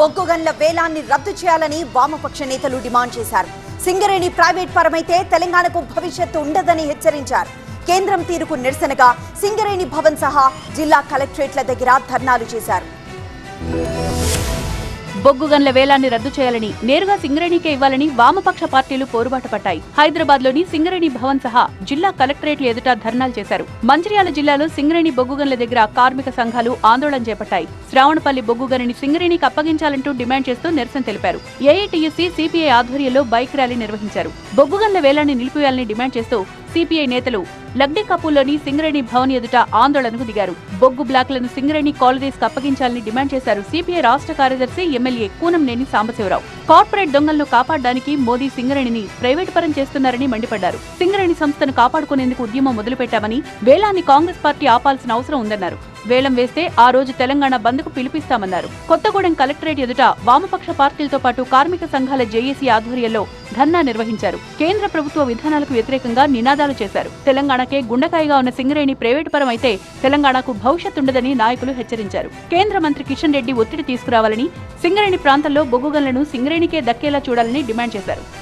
బొగ్గుగన్ల వేలాన్ని రద్దు చేయాలని వామపక్ష నేతలు డిమాండ్ చేశారు. సింగరేణి ప్రైవేట్ పరమైతే తెలంగాణకు భవిష్యత్తు ఉండదని హెచ్చరించారు. కేంద్రం తీరుకు నిరసనగా సింగరేణి భవన్ సహా జిల్లా కలెక్టరేట్ల దగ్గర ధర్నాలు చేశారు. బొగ్గు గన్ల వేలాన్ని రద్దు చేయాలని నేరుగా సింగరేణికే ఇవ్వాలని వామపక్ష పార్టీలు పోరుబాటు పట్టాయి హైదరాబాద్లోని సింగరేణి భవన్ సహా జిల్లా కలెక్టరేట్లు ఎదుట ధర్నాలు చేశారు. మంచిర్యాల జిల్లాలో సింగరేణి బొగ్గు గన్ల దగ్గర కార్మిక సంఘాలు ఆందోళన చేపట్టాయి. శ్రావణపల్లి బొగ్గు గనిని సింగరేణికి అప్పగించాలంటూ డిమాండ్ చేస్తూ నిరసన తెలిపారు. ఏఐటీయూసీ సిపిఐ ఆధ్వర్యంలో బైక్ ర్యాలీ నిర్వహించారు. బొగ్గు గన్ల వేలాన్ని నిలిపివేయాలని డిమాండ్ చేస్తూ సిపిఐ నేతలు లగ్డే కపూర్లోని సింగరేణి భవన్ ఎదుట ఆందోళనకు దిగారు. బొగ్గు బ్లాక్లను సింగరేణి కాలనీస్కి అప్పగించాలని డిమాండ్ చేశారు సిపిఐ రాష్ట్ర కార్యదర్శి ఎమ్మెల్యే కూనంనేని సాంబశివరావు. కార్పొరేట్ దొంగలను కాపాడడానికి మోదీ సింగరేణిని ప్రైవేట్ పరం చేస్తున్నారని మండిపడ్డారు. సింగరేణి సంస్థను కాపాడుకునేందుకు ఉద్యమం మొదలుపెట్టామని వేలాన్ని కాంగ్రెస్ పార్టీ ఆపాల్సిన అవసరం ఉందన్నారు. వేలం వేస్తే ఆ రోజు తెలంగాణ బంద్కు పిలిపిస్తామన్నారు. కొత్తగూడెం కలెక్టరేట్ ఎదుట వామపక్ష పార్టీలతో పాటు కార్మిక సంఘాల జేఏసీ ఆధ్వర్యంలో ధర్నా నిర్వహించారు. కేంద్ర ప్రభుత్వ విధానాలకు వ్యతిరేకంగా నినాదాలు చేశారు. తెలంగాణకే గుండెకాయగా ఉన్న సింగరేణి ప్రైవేటు పరం అయితే తెలంగాణకు భవిష్యత్ ఉండదని నాయకులు హెచ్చరించారు. కేంద్ర మంత్రి కిషన్ రెడ్డి ఒత్తిడి తీసుకురావాలని సింగరేణి ప్రాంతంలో బొగ్గుగన్లను సింగరేణికే దక్కేలా చూడాలని డిమాండ్ చేశారు.